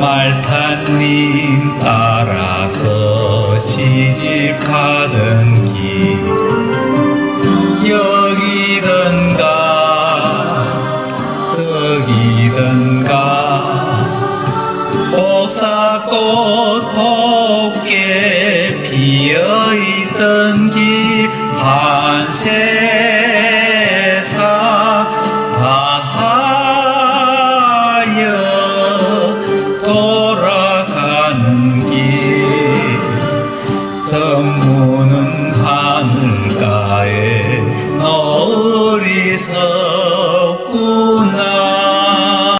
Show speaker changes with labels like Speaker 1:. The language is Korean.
Speaker 1: 말타님 따라서 시집 가던 길. 여기든가 저기든가 옥사꽃 곱게 피어있던 길 한세 성부는 하늘가에 어리석.